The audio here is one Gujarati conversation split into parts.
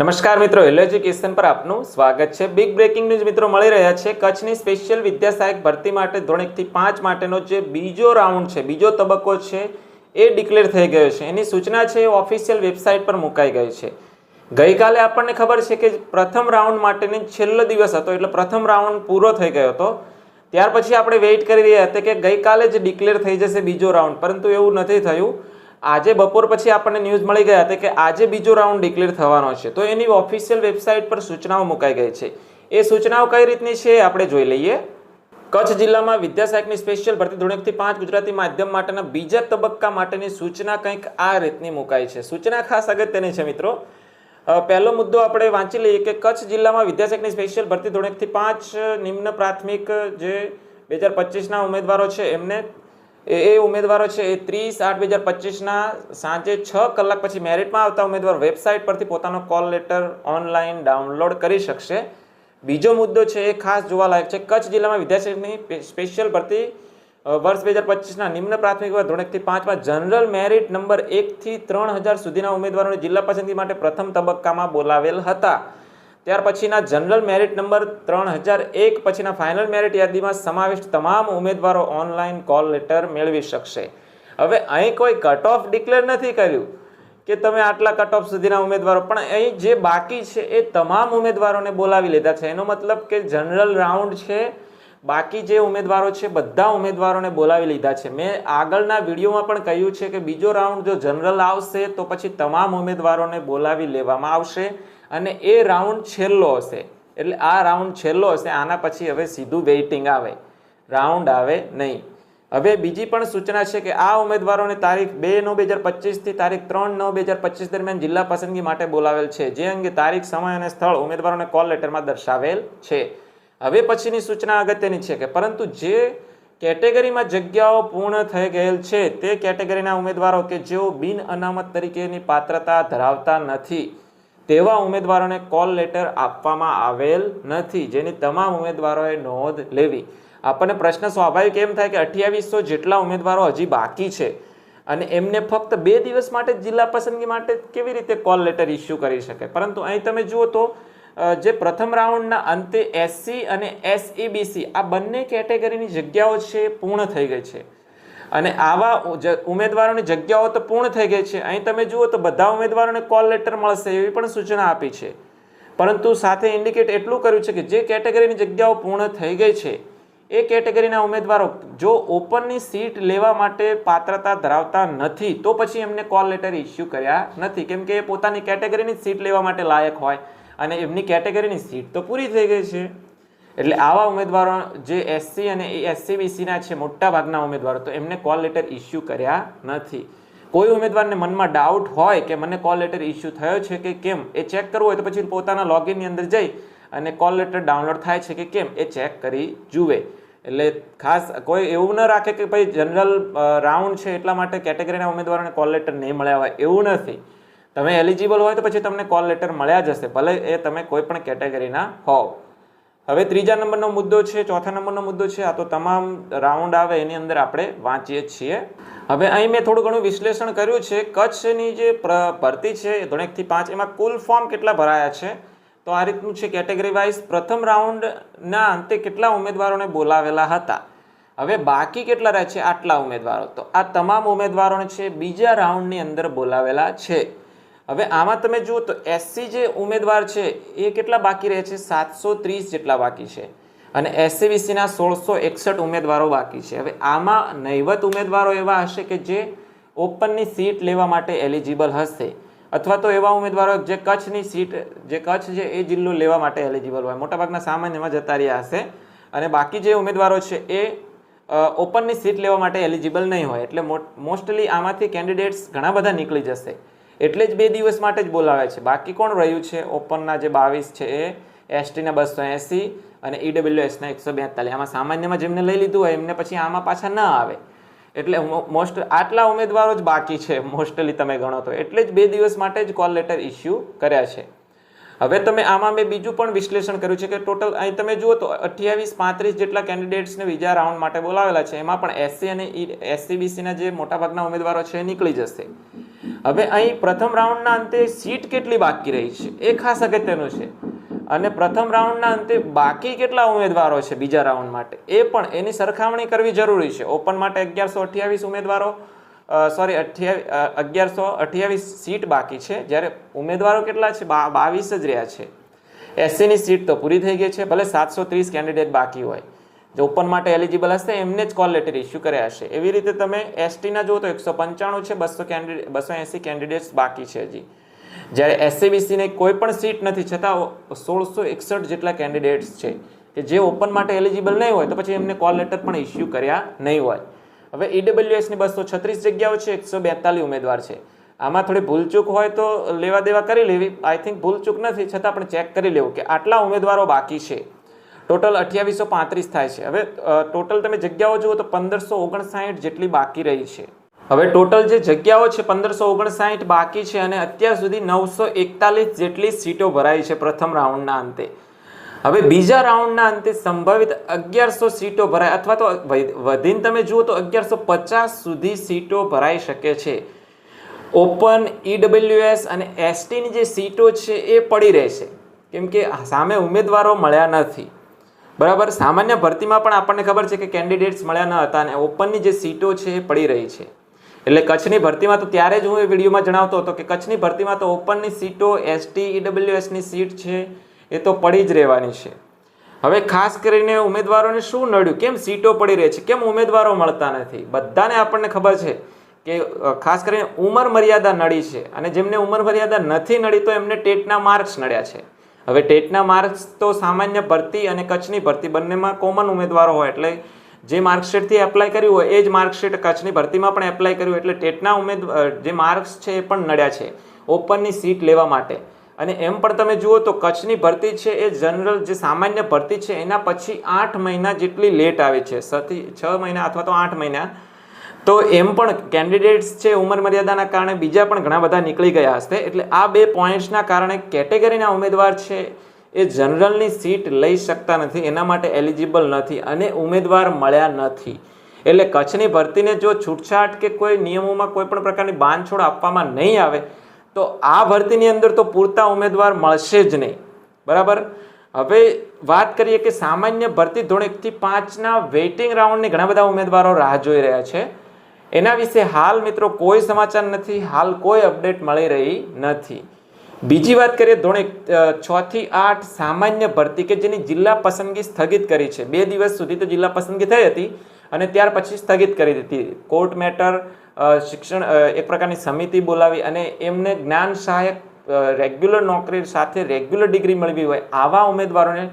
નમસ્કાર મિત્રો હેલો એજ્યુકેશન પર આપનું સ્વાગત છે. બિગ બ્રેકિંગ ન્યૂઝ મિત્રો મળી રહ્યા છે. કચ્છની સ્પેશિયલ વિદ્યા સહાયક ભરતી માટે ધોરણ એકથી પાંચ માટેનો જે બીજો રાઉન્ડ છે, બીજો તબક્કો છે, એ ડિક્લેર થઈ ગયો છે. એની સૂચના છે, એ ઓફિશિયલ વેબસાઇટ પર મુકાઈ ગઈ છે. ગઈકાલે આપણને ખબર છે કે પ્રથમ રાઉન્ડ માટેની છેલ્લો દિવસ હતો, એટલે પ્રથમ રાઉન્ડ પૂરો થઈ ગયો હતો. ત્યાર પછી આપણે વેઇટ કરી રહ્યા હતા કે ગઈકાલે જ ડિક્લેર થઈ જશે બીજો રાઉન્ડ પરંતુ એવું નથી થયું. આજે બપોર પછી આપણને ન્યૂઝ મળી ગયા હતા કે આજે બીજો રાઉન્ડ ડિક્લેર થવાનો છે. તો એની ઓફિશિયલ વેબસાઇટ પર સૂચનાઓ મુકાઈ ગઈ છે. એ સૂચનાઓ કઈ રીતની છે આપણે જોઈ લઈએ. કચ્છ જિલ્લામાં વિદ્યાસહાયકની સ્પેશિયલ ભરતી ધોરણ એકથી પાંચ ગુજરાતી માધ્યમ માટેના બીજા તબક્કા માટેની સૂચના કંઈક આ રીતની મુકાઈ છે. સૂચના ખાસ અગત્યની છે મિત્રો. પહેલો મુદ્દો આપણે વાંચી લઈએ કે કચ્છ જિલ્લામાં વિદ્યા સ્પેશિયલ ભરતી ધોરણ એકથી પાંચ નિમ્ન પ્રાથમિક જે બે હજાર પચીસના ઉમેદવારો છે એમને એ એ ઉમેદવારો છે એ ત્રીસ આઠ બે હજાર પચીસના સાંજે છ કલાક પછી મેરિટમાં આવતા ઉમેદવાર વેબસાઇટ પરથી પોતાનો કોલ લેટર ઓનલાઈન ડાઉનલોડ કરી શકશે. બીજો મુદ્દો છે એ ખાસ જોવાલાયક છે, કચ્છ જિલ્લામાં વિદ્યાર્થીની સ્પેશિયલ ભરતી વર્ષ બે હજાર પચીસના નિમ્ન પ્રાથમિક ધોરણથી ધોરણ પાંચમાં જનરલ મેરિટ નંબર એકથી ત્રણ હજાર સુધીના ઉમેદવારોને જિલ્લા પસંદગી માટે પ્રથમ તબક્કામાં બોલાવેલ હતા. ત્યાર પછીના જનરલ મેરિટ નંબર ત્રણ હજાર એક પછીના ફાઇનલ મેરિટ યાદીમાં સમાવિષ્ટ તમામ ઉમેદવારો ઓનલાઈન કોલ લેટર મેળવી શકશે. હવે અહીં કોઈ કટ ઓફ ડિક્લેર નથી કર્યું કે તમે આટલા કટ ઓફ સુધીના ઉમેદવારો, પણ અહીં જે બાકી છે એ તમામ ઉમેદવારોને બોલાવી લીધા છે. એનો મતલબ કે જનરલ રાઉન્ડ છે, બાકી જે ઉમેદવારો છે બધા ઉમેદવારોને બોલાવી લીધા છે. મેં આગળના વિડીયોમાં પણ કહ્યું છે કે બીજો રાઉન્ડ જો જનરલ આવશે તો પછી તમામ ઉમેદવારોને બોલાવી લેવામાં આવશે. અને એ રાઉન્ડ છેલ્લો હશે. એટલે આ રાઉન્ડ છેલ્લો હશે, આના પછી હવે સીધું વેઇટિંગ આવે. રાઉન્ડ આવે નહીં. હવે બીજી પણ સૂચના છે કે આ ઉમેદવારોને તારીખ બે નવ બે હજાર પચીસથી તારીખ ત્રણ નવ બે હજાર પચીસ દરમિયાન જિલ્લા પસંદગી માટે બોલાવેલ છે. જે અંગે તારીખ, સમય અને સ્થળ ઉમેદવારોને કોલ લેટરમાં દર્શાવેલ છે. હવે પછીની સૂચના અગત્યની છે કે પરંતુ જે કેટેગરીમાં જગ્યાઓ પૂર્ણ થઈ ગયેલ છે, તે કેટેગરીના ઉમેદવારો કે જેઓ બિન અનામત તરીકેની પાત્રતા ધરાવતા નથી. તેવા ઉમેદવારોને કોલ લેટર આપવામાં આવેલ નથી, જેની તમામ ઉમેદવારોએ નોંધ લેવી. આપણને પ્રશ્ન સ્વાભાવિક એમ થાય કે અઠ્યાવીસો જેટલા ઉમેદવારો હજી બાકી છે અને એમને ફક્ત બે દિવસ માટે જિલ્લા પસંદગી માટે કેવી રીતે કોલ લેટર ઇસ્યુ કરી શકે? પરંતુ અહીં તમે જુઓ તો જે પ્રથમ રાઉન્ડના અંતે એસસી અને એસઈબીસી આ બંને કેટેગરીની જગ્યાઓ છે પૂર્ણ થઈ ગઈ છે. અને આવા ઉમેદવારોની જગ્યાઓ તો પૂર્ણ થઈ ગઈ છે. અહીં તમે જુઓ તો બધા ઉમેદવારોને કોલ લેટર મળશે એવી પણ સૂચના આપી છે. પરંતુ સાથે ઇન્ડિકેટ એટલું કર્યું છે કે જે કેટેગરીની જગ્યાઓ પૂર્ણ થઈ ગઈ છે, એ કેટેગરીના ઉમેદવારો જો ઓપનની સીટ લેવા માટે પાત્રતા ધરાવતા નથી, તો પછી એમને કોલ લેટર ઇસ્યુ કર્યા નથી. કેમ કે એ પોતાની કેટેગરીની સીટ લેવા માટે લાયક હોય અને એમની કેટેગરીની સીટ તો પૂરી થઈ ગઈ છે. એટલે આવા ઉમેદવારો જે એસસી અને એસસી બીસીના છે, મોટા ભાગના ઉમેદવારો, તો એમને કોલ લેટર ઇસ્યુ કર્યા નથી. કોઈ ઉમેદવારને મનમાં ડાઉટ હોય કે મને કોલ લેટર ઇસ્યુ થયો છે કે કેમ, એ ચેક કરવું હોય તો પછી પોતાના લોગિનની અંદર જઈ અને કોલ લેટર ડાઉનલોડ થાય છે કે કેમ, એ ચેક કરી જુએ. એટલે ખાસ કોઈ એવું ન રાખે કે ભાઈ જનરલ રાઉન્ડ છે એટલા માટે કેટેગરીના ઉમેદવારોને કોલ લેટર નહીં મળ્યા હોય, એવું નથી. તમે એલિજિબલ હોય તો પછી તમને કોલ લેટર મળ્યા જશે ભલે એ તમે કોઈ પણ કેટેગરીના હોવ. હવે ત્રીજા નંબરનો મુદ્દો છે, ચોથા નંબરનો મુદ્દો છે, આ તો તમામ રાઉન્ડ આવે એની અંદર આપણે વાંચીએ છીએ. હવે અહીં મેં થોડું ઘણું વિશ્લેષણ કર્યું છે, કચ્છની જે ભરતી છે, એ ધોરણ એકથી પાંચ, એમાં કુલ ફોર્મ કેટલા ભરાયા છે? તો આ રીતનું છે કેટેગરી વાઇઝ પ્રથમ રાઉન્ડના અંતે કેટલા ઉમેદવારોને બોલાવેલા હતા? હવે બાકી કેટલા રહે છે, આટલા ઉમેદવારો. તો આ તમામ ઉમેદવારોને છે, બીજા રાઉન્ડની અંદર બોલાવેલા છે. હવે આમાં તમે જુઓ તો એસસી જે ઉમેદવાર છે, એ કેટલા બાકી રહે છે? સાતસો ત્રીસ જેટલા બાકી છે. અને એસસીબીસીના સોળસો એકસઠ ઉમેદવારો બાકી છે. હવે આમાં નહીવત ઉમેદવારો એવા હશે કે જે ઓપનની સીટ લેવા માટે એલિજિબલ હશે. અથવા તો એવા ઉમેદવારો જે કચ્છની સીટ, જે કચ્છ છે એ જિલ્લો લેવા માટે એલિજિબલ હોય. મોટાભાગના સામાન્યમાં જતા રહ્યા હશે. અને બાકી જે ઉમેદવારો છે, એ ઓપનની સીટ લેવા માટે એલિજિબલ નહીં હોય. એટલે મોસ્ટલી આમાંથી કેન્ડિડેટ્સ ઘણા બધા નીકળી જશે. એટલે જ બે દિવસ માટે જ બોલાવે છે. બાકી કોણ રહ્યું છે? ઓપનના જે બાવીસ છે એ એસટીના બસો એંસી અને ઈડબ્લ્યુએસના એકસો બેતાલીસ. આમાં સામાન્યમાં જેમને લઈ લીધું હોય, એમને પછી આમાં પાછા ન આવે. એટલે મોસ્ટ, આટલા ઉમેદવારો જ બાકી છે, મોસ્ટલી તમે ગણો તો. એટલે જ બે દિવસ માટે જ કોલ લેટર ઇસ્યુ કર્યા છે. હવે તમે આમાં મેં બીજું પણ વિશ્લેષણ કર્યું છે કે ટોટલ અહીં તમે જુઓ તો અઠ્યાવીસ, પાંત્રીસ જેટલા કેન્ડિડેટ્સને બીજા રાઉન્ડ માટે બોલાવેલા છે. એમાં પણ એસસી અને એસસીબીસીના જે મોટાભાગના ઉમેદવારો છે નીકળી જશે. હવે અહીં પ્રથમ રાઉન્ડના અંતે સીટ કેટલી બાકી રહી છે? એ ખાસ અગત્યનું છે. અને પ્રથમ રાઉન્ડના અંતે બાકી કેટલા ઉમેદવારો છે બીજા રાઉન્ડ માટે? એ પણ એની સરખામણી કરવી જરૂરી છે. ઓપન માટે અગિયારસો અઠ્યાવીસ ઉમેદવારો સોરી અઠ્યાવીસ અગિયારસો અઠ્યાવીસ સીટ બાકી છે. જ્યારે ઉમેદવારો કેટલા છે? બાવીસ જ રહ્યા છે. એસસીની સીટ તો પૂરી થઈ ગઈ છે. ભલે સાતસો ત્રીસ કેન્ડિડેટ બાકી હોય. જે ઓપન માટે એલિજિબલ હશે, એમને જ કોલ લેટર ઇસ્યુ કર્યા હશે. એવી રીતે તમે એસટીના જુઓ તો એકસો પંચાણું છે, બસો કેન્ડિડેટ બસો એંસી કેન્ડિડેટ્સ બાકી છે હજી. જ્યારે એસસીબીસીને કોઈ પણ સીટ નથી, છતાં સોળસો એકસઠ જેટલા કેન્ડિડેટ્સ છે. કે જે ઓપન માટે એલિજિબલ નહીં હોય, તો પછી એમને કોલ લેટર પણ ઇસ્યુ કર્યા નહીં હોય. હવે ઈડબ્લ્યુએસની બસો છત્રીસ જગ્યાઓ છે, એકસો બેતાલીસ ઉમેદવાર છે. આમાં થોડી ભૂલચૂક હોય તો લેવા દેવા કરી લેવી. આઈ થિંક ભૂલચૂક નથી, છતાં પણ ચેક કરી લેવું કે આટલા ઉમેદવારો બાકી છે. ટોટલ અઠ્યાવીસો પાંત્રીસ થાય છે. હવે ટોટલ તમે જગ્યાઓ જુઓ તો પંદરસો ઓગણસાઠ જેટલી બાકી રહી છે. હવે ટોટલ જે જગ્યાઓ છે, પંદરસો ઓગણસાઠ બાકી છે અને અત્યાર સુધી નવસો એકતાલીસ જેટલી સીટો ભરાઈ છે પ્રથમ રાઉન્ડના અંતે. હવે બીજા રાઉન્ડના અંતે સંભવિત અગિયારસો સીટો ભરાય અથવા તો વધીને તમે જુઓ તો અગિયારસો પચાસ સુધી સીટો ભરાઈ શકે છે. ઓપન ઈડબ્લ્યુએસ અને એસટીની જે સીટો છે એ પડી રહેશે. કેમ કે સામે ઉમેદવારો મળ્યા નથી. બરાબર? સામાન્ય ભરતીમાં પણ આપણને ખબર છે કે કેન્ડિડેટ્સ મળ્યા ન હતા અને ઓપનની જે સીટો છે એ પડી રહી છે. એટલે કચ્છની ભરતીમાં તો ત્યારે જ હું એ વિડીયોમાં જણાવતો હતો કે કચ્છની ભરતીમાં તો ઓપનની સીટો એસટી ઈડબ્લ્યુએસની સીટ છે. એ તો પડી જ રહેવાની છે. હવે ખાસ કરીને ઉમેદવારોને શું નડ્યું? કેમ સીટો પડી રહી છે? કેમ ઉમેદવારો મળતા નથી? બધાને આપણને ખબર છે કે ખાસ કરીને ઉંમર મર્યાદા નડી છે અને જેમને ઉંમર મર્યાદા નથી નડી તો એમને ટેટના માર્ક્સ નડ્યા છે. હવે ટેટના માર્ક્સ તો સામાન્ય ભરતી અને કચ્છની ભરતી બંનેમાં કોમન ઉમેદવારો હોય એટલે જે માર્કશીટથી એપ્લાય કર્યું હોય એ જ માર્કશીટ કચ્છની ભરતીમાં પણ એપ્લાય કર્યું એટલે ટેટના ઉમેદવાર જે માર્ક્સ છે એ પણ નડ્યા છે ઓપનની સીટ લેવા માટે. અને એમ પણ તમે જુઓ તો કચ્છની ભરતી છે એ જનરલ જે સામાન્ય ભરતી છે, એના પછી આઠ મહિના જેટલી લેટ આવે છે. સથી છ મહિના અથવા તો આઠ મહિના. તો એમ પણ કેન્ડિડેટ્સ છે ઉંમર મર્યાદાના કારણે બીજા પણ ઘણા બધા નીકળી ગયા હશે. એટલે આ બે પોઈન્ટ્સના કારણે કેટેગરીના ઉમેદવાર છે એ જનરલની સીટ લઈ શકતા નથી, એના માટે એલિજિબલ નથી અને ઉમેદવાર મળ્યા નથી. એટલે કચ્છની ભરતીને જો છૂટછાટ કે કોઈ નિયમોમાં કોઈ પણ પ્રકારની બાંધછોડ આપવામાં નહીં આવે તો આ ભરતીની અંદર તો પૂરતા ઉમેદવાર મળશે જ નહીં. બરાબર? હવે વાત કરીએ કે સામાન્ય ભરતી ધોરણ એકથી પાંચના વેઇટિંગ રાઉન્ડની ઘણા બધા ઉમેદવારો રાહ જોઈ રહ્યા છે. એના વિશે હાલ મિત્રો કોઈ સમાચાર નથી, હાલ કોઈ અપડેટ મળી રહી નથી. બીજી વાત કરીએ ધોરણ છ થી આઠ સામાન્ય ભરતી કે જેની જિલ્લા પસંદગી સ્થગિત કરી છે. બે દિવસ સુધી તો જિલ્લા પસંદગી થઈ હતી. અને ત્યાર પછી સ્થગિત કરી દીધી. કોર્ટ મેટર શિક્ષણ એક પ્રકારની સમિતિ બોલાવી અને એમને જ્ઞાન સહાયક રેગ્યુલર નોકરી સાથે રેગ્યુલર ડિગ્રી મેળવી હોય આવા ઉમેદવારોને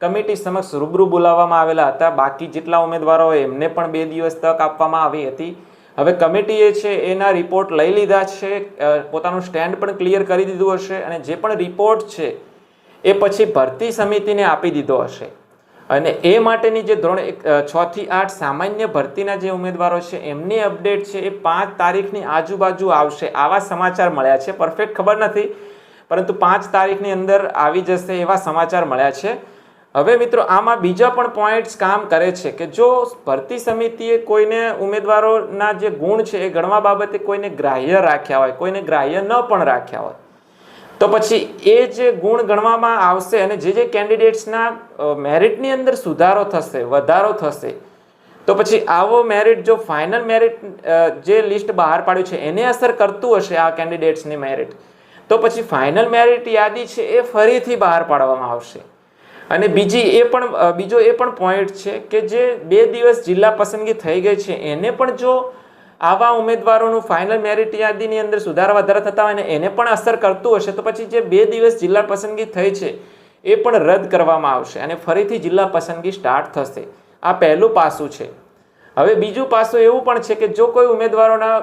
કમિટી સમક્ષ રૂબરૂ બોલાવવામાં આવેલા હતા. બાકી જેટલા ઉમેદવારો હોય એમને પણ બે દિવસ તક આપવામાં આવી હતી. હવે કમિટીએ છે, એના રિપોર્ટ લઈ લીધા છે પોતાનું સ્ટેન્ડ પણ ક્લિયર કરી દીધું હશે અને જે પણ રિપોર્ટ છે, એ પછી ભરતી સમિતિને આપી દીધો હશે. અને એ માટેની જે ધોરણ એક છથી આઠ સામાન્ય ભરતીના જે ઉમેદવારો છે, એમની અપડેટ છે એ પાંચ તારીખની આજુબાજુ આવશે. આવા સમાચાર મળ્યા છે. પરફેક્ટ ખબર નથી, પરંતુ પાંચ તારીખની અંદર આવી જશે એવા સમાચાર મળ્યા છે. હવે મિત્રો, આમાં બીજા પણ પોઈન્ટ્સ કામ કરે છે કે જો ભરતી સમિતિએ કોઈને ઉમેદવારોના જે ગુણ છે એ ગણવા બાબતે કોઈને ગ્રાહ્ય રાખ્યા હોય, કોઈને ગ્રાહ્ય ન પણ રાખ્યા હોય તો પછી એ જે ગુણ ગણવામાં આવશે અને જે જે કેન્ડિડેટ્સના મેરિટની અંદર સુધારો થશે, વધારો થશે, તો પછી આવો મેરિટ જો ફાઇનલ મેરિટ જે લિસ્ટ બહાર પાડ્યું છે, એને અસર કરતું હશે આ કેન્ડિડેટ્સની મેરિટ તો પછી ફાઇનલ મેરિટ યાદી છે એ ફરીથી બહાર પાડવામાં આવશે. અને બીજી એ પણ બીજો એ પણ પોઈન્ટ છે કે જે બે દિવસ જિલ્લા પસંદગી થઈ ગઈ છે, એને પણ જો આવા ઉમેદવારોનું ફાઇનલ મેરિટ યાદીની અંદર સુધારા વધારા થતા હોય ને એને પણ અસર કરતું હશે, તો પછી જે બે દિવસ જિલ્લા પસંદગી થઈ છે, એ પણ રદ કરવામાં આવશે અને ફરીથી જિલ્લા પસંદગી સ્ટાર્ટ થશે. આ પહેલું પાસું છે. હવે બીજું પાસું એવું પણ છે કે જો કોઈ ઉમેદવારોના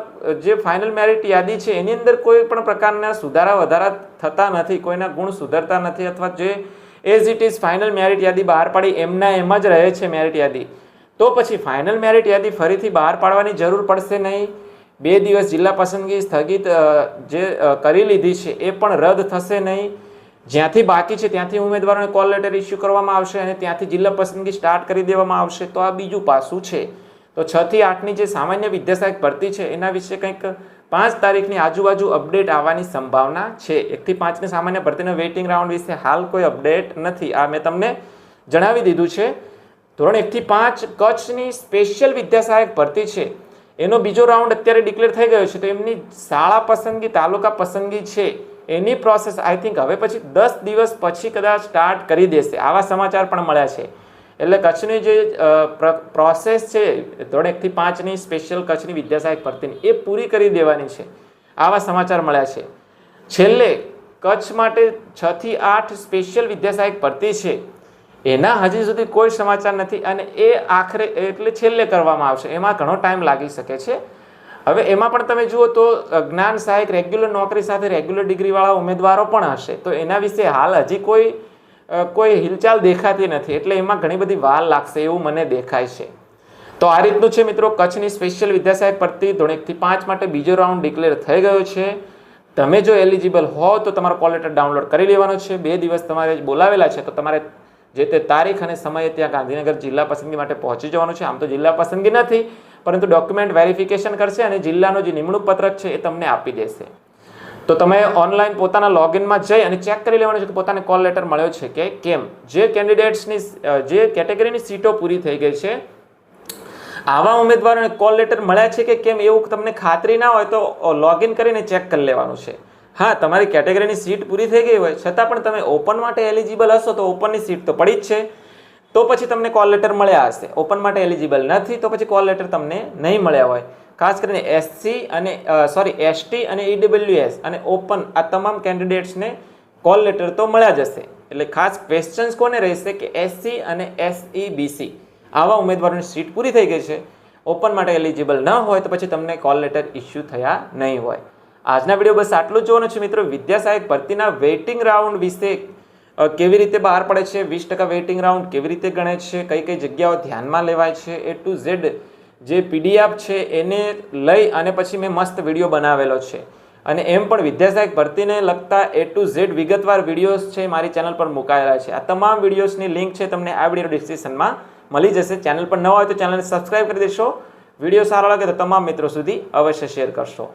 જે ફાઇનલ મેરિટ યાદી છે, એની અંદર કોઈ પણ પ્રકારના સુધારા વધારા થતા નથી, કોઈના ગુણ સુધરતા નથી, અથવા જે as it is final merit યાદી બહાર પાડી, એમના એમ જ રહે છે મેરિટ યાદી. તો પછી ફાઇનલ મેરિટ યાદી ફરીથી બહાર પાડવાની જરૂર પડશે નહીં. બે દિવસ જિલ્લા પસંદગી સ્થગિત જે કરી લીધી છે એ પણ રદ થશે નહીં. જ્યાંથી બાકી છે ત્યાંથી ઉમેદવારોને કોલ લેટર ઇસ્યુ કરવામાં આવશે અને ત્યાંથી જિલ્લા પસંદગી સ્ટાર્ટ કરી દેવામાં આવશે. તો આ બીજું પાસું છે. તો છ થી આઠની જે સામાન્ય વિદ્યાસહાયક ભરતી છે એના વિશે કંઈક પાંચ તારીખની આજુબાજુ અપડેટ આવવાની સંભાવના છે. એકથી પાંચની સામાન્ય ભરતીના વેઇટિંગ રાઉન્ડ વિશે હાલ કોઈ અપડેટ નથી. આ મેં તમને જણાવી દીધું છે. ધોરણ એકથી પાંચ કચ્છની સ્પેશિયલ વિદ્યાસહાયક ભરતી છે. એનો બીજો રાઉન્ડ અત્યારે ડિક્લેર થઈ ગયો છે, તો એમની શાળા પસંદગી, તાલુકા પસંદગી છે. એની પ્રોસેસ આઈ થિંક હવે પછી દસ દિવસ પછી કદાચ સ્ટાર્ટ કરી દેશે. આવા સમાચાર પણ મળ્યા છે. એટલે કચ્છની જે પ્રોસેસ છે, ધોરણ એકથી પાંચની સ્પેશિયલ કચ્છની વિદ્યાસહાયક ભરતીની, એ પૂરી કરી દેવાની છે. આવા સમાચાર મળ્યા છે. છેલ્લે, કચ્છ માટે છથી આઠ સ્પેશિયલ વિદ્યાસહાયક ભરતી છે. એના હજી સુધી કોઈ સમાચાર નથી અને એ આખરે એટલે છેલ્લે કરવામાં આવશે. એમાં ઘણો ટાઈમ લાગી શકે છે. હવે એમાં પણ તમે જુઓ તો જ્ઞાન સહાયક રેગ્યુલર નોકરી સાથે રેગ્યુલર ડિગ્રીવાળા ઉમેદવારો પણ હશે. તો એના વિશે હાલ હજી કોઈ કોઈ હિલચાલ દેખાતી નથી. એટલે એમાં ઘણી બધી વાર લાગશે એવું મને દેખાય છે. તો આ રીતનું છે મિત્રો, કચ્છની સ્પેશિયલ વિદ્યાસહાયક ભરતી ધોરણ પાંચ માટે બીજો રાઉન્ડ ડિક્લેર થઈ ગયો છે. તમે જો એલિજિબલ હો તો તમારો કોલ લેટર ડાઉનલોડ કરી લેવાનો છે. બે દિવસ તમારે બોલાવેલા છે તો તમારે જે તે તારીખ અને સમયે ત્યાં ગાંધીનગર જિલ્લા પસંદગી માટે પહોંચી જવાનું છે. આમ તો જિલ્લા પસંદગી નથી, પરંતુ ડોક્યુમેન્ટ વેરિફિકેશન કરશે અને જિલ્લાનો જે નિમણૂક પત્રક છે એ તમને આપી દેશે. તો તમે ઓનલાઈન પોતાના લોગિનમાં જઈ અને ચેક કરી લેવાનું છે કે પોતાને કોલ લેટર મળ્યો છે કે કેમ? જે કેન્ડિડેટ્સની જે કેટેગરીની સીટો પૂરી થઈ ગઈ છે, આવા ઉમેદવારોને કોલ લેટર મળ્યા છે કે કેમ એવું તમને ખાતરી ના હોય તો લોગિન કરીને ચેક કરી લેવાનું છે. હા, તમારી કેટેગરીની સીટ પૂરી થઈ ગઈ હોય, છતાં પણ તમે ઓપન માટે એલિજિબલ હશો તો ઓપનની સીટ તો પડી જ છે. તો પછી તમને કોલ લેટર મળ્યા હશે. ઓપન માટે એલિજિબલ નથી, તો પછી કોલ લેટર તમને નહીં મળ્યા હોય. ખાસ કરીને એસસી અને સોરી એસટી અને ઈડબ્લ્યુએસ અને ઓપન આ તમામ કેન્ડિડેટ્સને કોલ લેટર તો મળ્યા જ હશે. એટલે ખાસ ક્વેશ્ચન્સ કોને રહેશે કે એસસી અને એસઈ બીસી આવા ઉમેદવારોની સીટ પૂરી થઈ ગઈ છે. ઓપન માટે એલિજિબલ ન હોય તો પછી તમને કોલ લેટર ઇસ્યુ થયા નહીં હોય. આજના વીડિયો બસ આટલું જોવાનું છે મિત્રો. વિદ્યાસહાયક ભરતીના વેઇટિંગ રાઉન્ડ વિશે કેવી રીતે બહાર પડે છે? વીસ ટકા વેઇટિંગ રાઉન્ડ કેવી રીતે ગણે છે? કઈ કઈ જગ્યાઓ ધ્યાનમાં લેવાય છે? એ ટુ ઝેડ જે પીડીએફ છે એને લઈ અને પછી મેં મસ્ત વીડિયો બનાવેલો છે. અને એમ પણ વિદ્યાસહાયક ભરતીને લગતા એ ટુ ઝેડ વિગતવાર વિડીયોઝ છે મારી ચેનલ પર મુકાયેલા છે. આ તમામ વિડીયોઝની લિંક છે તમને આ વીડિયો ડિસ્ક્રિપ્શનમાં મળી જશે. ચેનલ પર ન હોય તો ચેનલને સબસ્ક્રાઇબ કરી દેશો. વીડિયો સારો લાગે તો તમામ મિત્રો સુધી અવશ્ય શેર કરશો.